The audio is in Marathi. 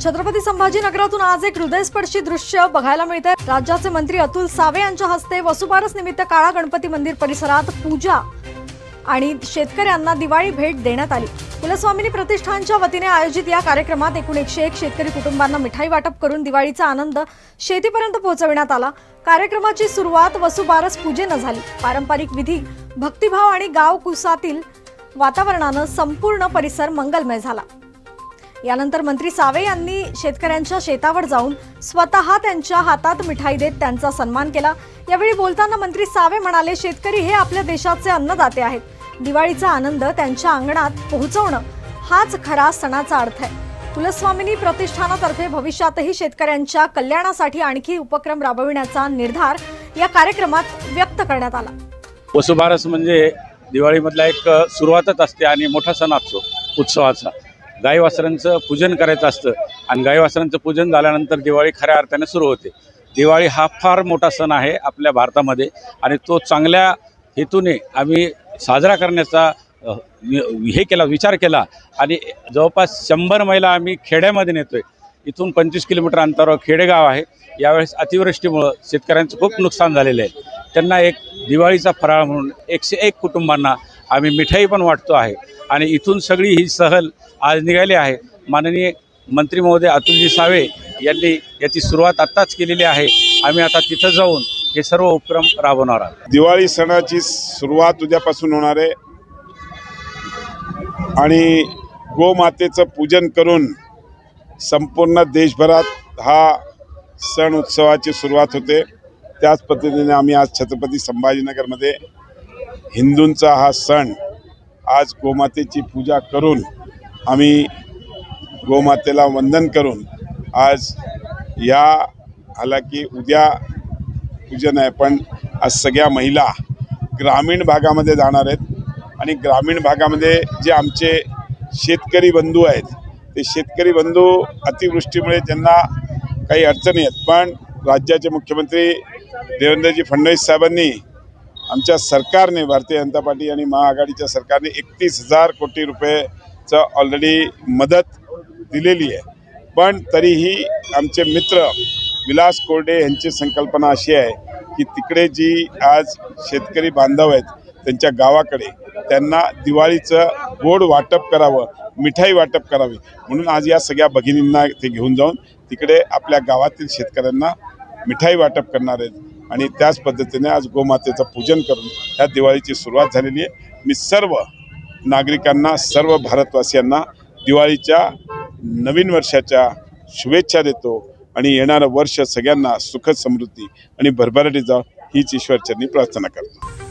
छत्रपती संभाजीनगरातून आज एक हृदयस्पर्शी दृश्य बघायला मिळतंय. राज्याचे मंत्री अतुल सावे यांच्या हस्ते वसुबारस निमित्त काळा गणपती मंदिर परिसरात पूजा आणि शेतकऱ्यांना दिवाळी भेट देण्यात आली. कुलस्वामिनी प्रतिष्ठानच्या वतीने आयोजित या कार्यक्रमात एकूण एकशे एक शेतकरी कुटुंबांना मिठाई वाटप करून दिवाळीचा आनंद शेतीपर्यंत पोहोचविण्यात आला. कार्यक्रमाची सुरुवात वसुबारस पूजेनं झाली. पारंपरिक विधी भक्तिभाव आणि गाव कुसातील वातावरणानं संपूर्ण परिसर मंगलमय झाला. यानंतर मंत्री सावे यांनी शेतकऱ्यांच्या शेतावर जाऊन स्वतः त्यांच्या हातात मिठाई देत त्यांचा सन्मान केला. यावेळी बोलताना मंत्री सावे म्हणाले शेतकरी हे आपल्या देशाचे अन्नदाते आहेत. दिवाळीचा आनंद त्यांच्या अंगणात पोहोचवणं हाच खरा सणाचा अर्थ आहे. कुलस्वामिनी प्रतिष्ठानातर्फे भविष्यातही शेतकऱ्यांच्या कल्याणासाठी आणखी उपक्रम राबविण्याचा निर्धार या कार्यक्रमात व्यक्त करण्यात आला. वसुबारस म्हणजे दिवाळीमधला एक सुरुवातच असते आणि मोठा सण असतो उत्सवाचा. गाई वासरांचं पूजन करायचं असतं. आणि गाई वासरांचं पूजन झाल्यानंतर दिवाळी खऱ्या अर्थाने सुरू होते. दिवाळी हा फार मोठा सण आहे आपल्या भारतामध्ये. आणि तो चांगल्या हेतूने आम्ही साजरा करण्याचा हे केला विचार केला. आणि जवळपास शंभर महिला आम्ही खेड्यामध्ये नेतोय. इथून पंचवीस किलोमीटर अंतरावर खेडेगाव आहे. यावेळेस अतिवृष्टीमुळं शेतकऱ्यांचं खूप नुकसान झालेलं आहे. त्यांना एक दिवाळीचा फराळ म्हणून एकशे एक कुटुंबांना आम्ही मिठाई पण वाटतो आहे. आणि इथून सगळी ही सहल आज निघाली आहे. माननीय मंत्री महोदय अतुलजी सावे यांनी याची सुरुवात आत्ताच केलेली आहे. आम्ही आता तिथं जाऊन हे सर्व उपक्रम राबवणार आहोत. दिवाळी सणाची सुरुवात उद्यापासून होणार आहे. आणि गोमातेचं पूजन करून संपूर्ण देशभरात हा सण उत्सवाची सुरुवात होते. त्याच पद्धतीने आम्ही आज छत्रपती संभाजीनगरमध्ये हिंदूंचा हा सण आज गोमातेची पूजा करून आम्ही गोमातेला वंदन करून आज या हालाकी उद्या पूजन आहे पण आज सगळ्या महिला ग्रामीण भागामध्ये जाणार आहेत. आणि ग्रामीण भागामध्ये जे आमचे शेतकरी बंधू आहेत ते शेतकरी बंधू अतिवृष्टीमुळे त्यांना काही अडचणी आहेत पण राज्याचे मुख्यमंत्री देवेंद्रजी फडणवीस साहेबांनी आमच्या सरकारने भारतीय जनता पार्टी आणि महाआघाडीच्या सरकारने एकतीस हजार कोटी रुपयेचं ऑलरेडी मदत दिलेली आहे. पण तरीही आमचे मित्र विलास कोरडे यांची संकल्पना अशी आहे की तिकडे जी आज शेतकरी बांधव आहेत त्यांच्या गावाकडे त्यांना दिवाळीचं गोड वाटप करावं मिठाई वाटप करावी. म्हणून आज या सगळ्या भगिनींना ते घेऊन जाऊन तिकडे आपल्या गावातील शेतकऱ्यांना मिठाई वाटप करणार आहेत. आणि त्याच पद्धतीने आज गोमातेचं पूजन करून ह्या दिवाळीची सुरुवात झालेली आहे. मी सर्व नागरिकांना सर्व भारतवासियांना दिवाळीच्या नवीन वर्षाच्या शुभेच्छा देतो आणि येणारं वर्ष सगळ्यांना सुखद समृद्धी आणि भरभराटी जाव हीच ईश्वरचरणी प्रार्थना करतो.